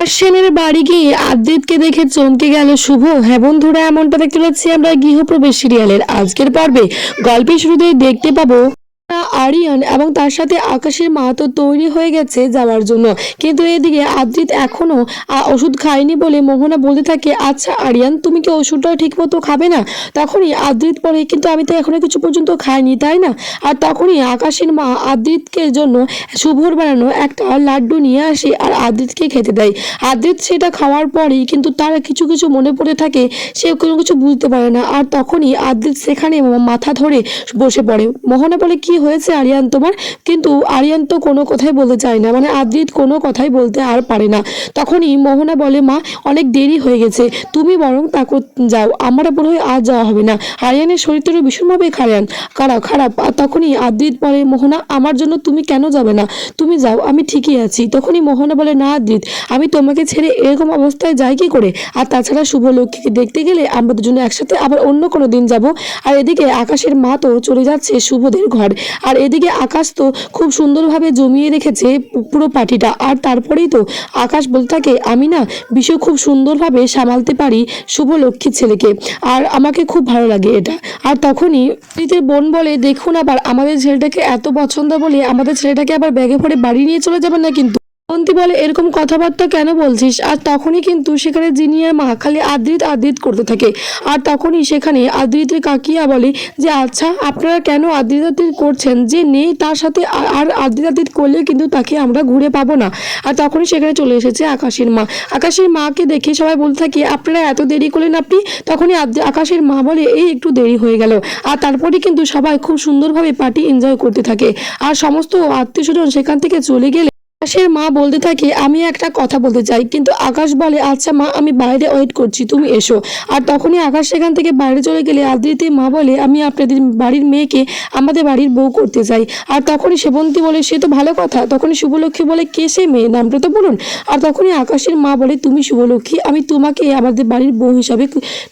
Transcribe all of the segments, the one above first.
সেনের বাড়ি গিয়ে আদিতকে দেখে চমকে গেল শুভ। হ্যাঁ বন্ধুরা এমনটা দেখতে পাচ্ছি আমরা গৃহপ্রবেশ সিরিয়ালের আজকের পর্বে গল্পের শুরুতেই দেখতে পাবো আরিয়ান এবং তার সাথে আকাশের মা তো তৈরি হয়ে গেছে যাওয়ার জন্য। কিন্তু এদিকে আদ্রিত এখনও ওষুধ খায়নি বলে মোহনা বলতে থাকে আচ্ছা আরিয়ান, তুমি কি ওষুধটা ঠিক মতো খাবে না? তখনই আদ্রিত বলে, কিন্তু আমি তো এখনও কিছু পর্যন্ত খাইনি, তাই না? আর তখনই আকাশের মা আদ্রিতকে জন্য শুভর বানানো একটা লাড্ডু নিয়ে আসে আর আদ্রিতকে খেতে দেয়। আদ্রিত সেটা খাওয়ার পরেই কিন্তু তার কিছু কিছু মনে পড়ে থাকে, সে কোনো কিছু বুঝতে পারে না। আর তখনই আদ্রিত সেখানে মাথা ধরে বসে পড়ে। মোহনা বলে, কি হয়েছে আরিয়ান তোমার? কিন্তু আরিয়ান তো কোনো কথাই বলতে চায় না মানে আদ্রিত কোনো কথাই বলতে আর পারে না। তখনই মোহনা বলে, মা, অনেক দেরি হয়ে গেছে, তুমি বরং তাকে, যাও, আমার মনে হয় আর যাওয়া হবে না। আরিয়ানের শরীরটা ভীষণভাবে খারাপ খারাপ খারাপ। আর তখনই আদ্রিত বলে, মোহনা, আমার জন্য তুমি কেন যাবে না? তুমি যাও, আমি ঠিকই আছি। তখনই মোহনা বলে, না আদ্রিত, আমি তোমাকে ছেড়ে এরকম অবস্থায় যাই কি করে? আর তাছাড়া শুভ লক্ষ্মীকে দেখতে গেলে আমরা দুজনে একসাথে আবার অন্য কোনো দিন যাব। আর এদিকে আকাশের মা তো চলে যাচ্ছে শুভদের ঘর। আর এদিকে আকাশ তো খুব সুন্দরভাবে জমিয়ে রেখেছে পুরো পার্টিটা আর তারপরেই তো আকাশ বলতে থাকে, আমি না বিষয় খুব সুন্দরভাবে সামালতে পারি শুভ লক্ষ্মীর ছেলেকে। আর আমাকে খুব ভালো লাগে এটা। আর তখনই প্রীতির বোন বলে, দেখুন আবার আমাদের ছেলেটাকে এত পছন্দ বলে আমাদের ছেলেটাকে আবার ব্যাগে ভরে বাড়ি নিয়ে চলে যাবেন না কিন্তু। অন্তি বলে, এরকম কথাবার্তা কেন বলছিস? আর তখনই কিন্তু সেখানে জিনিয়ার মা খালি আদ্রিত আদ্রিত করতে থাকে। আর তখনই সেখানে আদ্রিতের কাকিয়া বলে যে আচ্ছা আপনারা কেন আদ্রিত আদ্রিত করছেন? যে নেই তার সাথে আর- আদ্রিত আদ্রিত করলে কিন্তু তাকে আমরা ঘুরে পাবো না। আর তখনই সেখানে চলে এসেছে আকাশের মা। আকাশের মাকে দেখে সবাই বলতে থাকে, আপনারা এত দেরি করলেন আপনি? তখনই আকাশের মা বলে, এই একটু দেরি হয়ে গেল। আর তারপরে কিন্তু সবাই খুব সুন্দরভাবে পার্টি এনজয় করতে থাকে। আর সমস্ত আত্মীয় স্বজন সেখান থেকে চলে গেলে আকাশের মা বলতে থাকে, আমি একটা কথা বলতে চাই। কিন্তু আকাশ বলে আচ্ছা মা, আমি বাইরে ওয়েট করছি, তুমি এসো। আর তখনই আকাশ সেখান থেকে বাইরে চলে গেলে আদ্রিতে মা বলে, আমি আপনাদের বাড়ির মেয়েকে আমাদের বাড়ির বউ করতে চাই। আর তখনই সেবন্তী বলে, সে তো ভালো কথা। তখনই শুভলক্ষ্মী বলে, কে সে মেয়ে? নামটা তো বলুন। আর তখনই আকাশের মা বলে, তুমি শুভলক্ষ্মী, আমি তোমাকে আমাদের বাড়ির বউ হিসাবে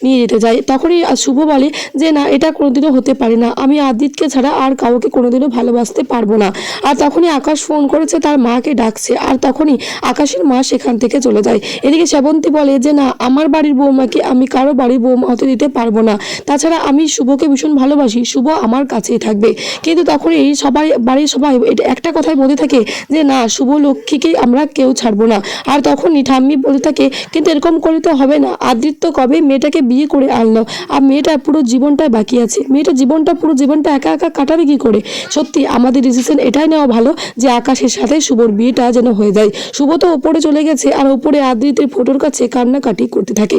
নিয়ে যেতে চাই। তখনই শুভ বলে, যে না, এটা কোনোদিনও হতে পারে না। আমি আদিতকে ছাড়া আর কাউকে কোনোদিনও ভালোবাসতে পারব না। আর তখনই আকাশ ফোন করেছে তার মাকে ডাকছে। আর তখনই আকাশের মা সেখান থেকে চলে যায়। এদিকে শ্যাবন্তী বলে যে, না, আমার বাড়ির বৌমাকে আমি কারও বাড়ির বৌমা হতে দিতে পারব না। তাছাড়া আমি শুভকে ভীষণ ভালোবাসি। শুভ আমার কাছেই থাকবে। কিন্তু তখনই সবাই, বাড়ির সবাই এটা একটা কথাই বলতে থাকে যে, না, শুভ লক্ষ্মীকে আমরা কেউ ছাড়বো না। আর তখনই ঠাম্মি বলতে থাকে, কিন্তু এরকম করে তো হবে না। আদিত্য কবে মেয়েটাকে বিয়ে করে আনলো? আর মেয়েটা পুরো জীবনটাই বাকি আছে। মেয়েটা জীবনটা, পুরো জীবনটা একা একা কাটাবে কি করে? সত্যি, আমাদের ডিসিশন এটাই নেওয়া ভালো যে, আকাশের সাথে শুভর বিয়েটা যেন হয়ে যায়। শুভ তো ওপরে চলে গেছে আর ওপরে আদ্রিতের ফটোর কাছে কান্নাকাটি করতে থাকে।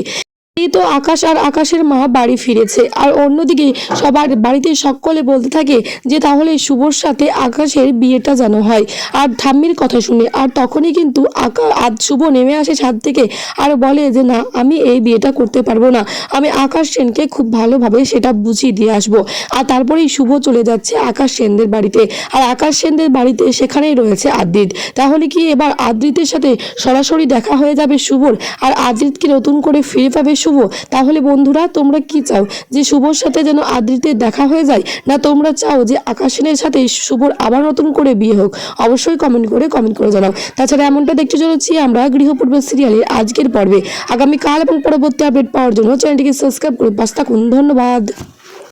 তো আকাশ আর আকাশের মা বাড়ি ফিরেছে। আর অন্যদিকে সবার বাড়িতে সকলে বলতে থাকে যে, তাহলে শুভর সাথে আকাশের বিয়েটা যেন হয়। আর ঠাম্মির কথা শুনে, আর তখনই কিন্তু আজ শুভ নেমে আসে ছাদ থেকে আর বলে যে, না, আমি এই বিয়েটা করতে পারব না। আমি আকাশ সেনকে খুব ভালোভাবে সেটা বুঝিয়ে দিয়ে আসব। আর তারপরেই শুভ চলে যাচ্ছে আকাশ সেনদের বাড়িতে। আর আকাশ সেনদের বাড়িতে সেখানেই রয়েছে আদ্রিত। তাহলে কি এবার আদ্রিতের সাথে সরাসরি দেখা হয়ে যাবে শুভর? আর আদ্রিতকে নতুন করে ফিরে পাবে শুভ। তাহলে বন্ধুরা, তোমরা কি চাও? যে শুভর সাথে যেন আদ্রিতে দেখা হয়ে যায়, না তোমরা চাও যে আকাশিনের সাথে শুভর আবার নতুন করে বিয়ে হোক? অবশ্যই কমেন্ট করে কমেন্ট করে জানাও। তাছাড়া এমনটা দেখতে চলেছি আমরা গৃহপূর্ব সিরিয়ালের আজকের পর্বে। আগামীকাল এবং পরবর্তী আপডেট পাওয়ার জন্য চ্যানেলটিকে সাবস্ক্রাইব করে পাশ থাকুন। ধন্যবাদ।